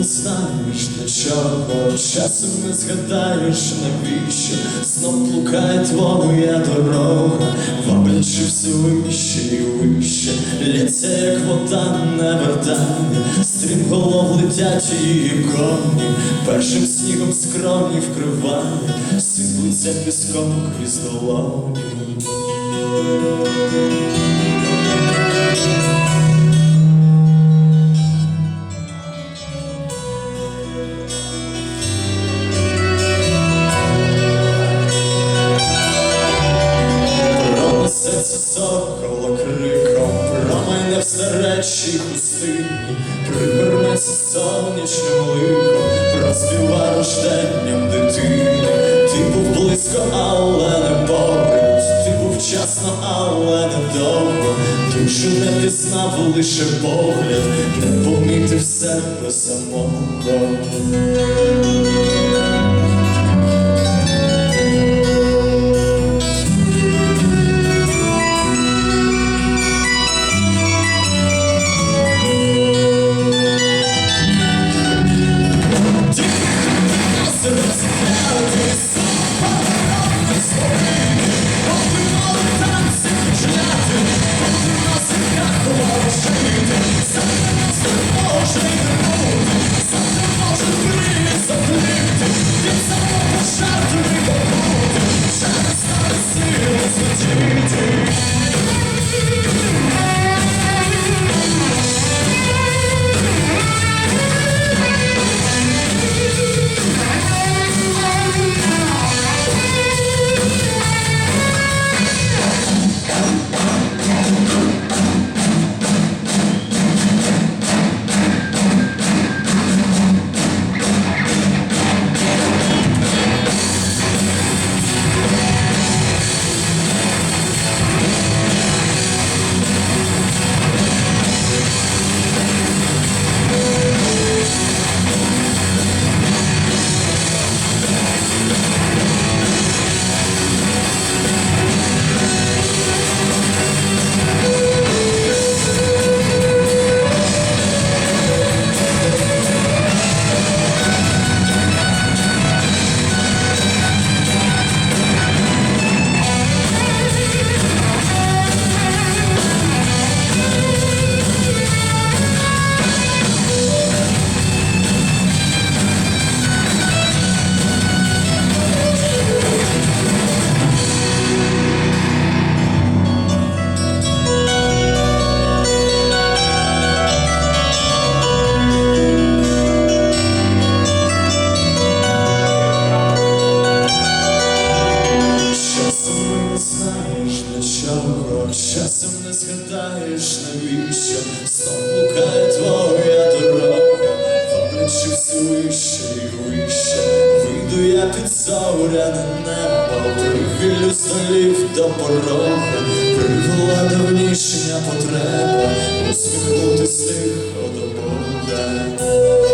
не знаєш для чого, часом не згадаєш навіщо, знов блукає твоя дорога, ваблячи все вище і вище, лється, як вода невертання, стрімголов летять її коні, першим снігом скромні вкриває, сиплеться піском крізь долоні. Хустині, привернеться сонячним лихом, проспіва рожденням дитини. Ти був близько, але не поруч, ти був вчасно, але не довго, Душу не пізнав лише погляд, не помітив себе самого. Часом не часом не згадаєш навіщо, знов блукає твоя дорога, ваблячи все вище і вище, вийду я під зоряне небо, прихилю столів до порога, привела давнішня потреба, усміхнутись тихо до Бога.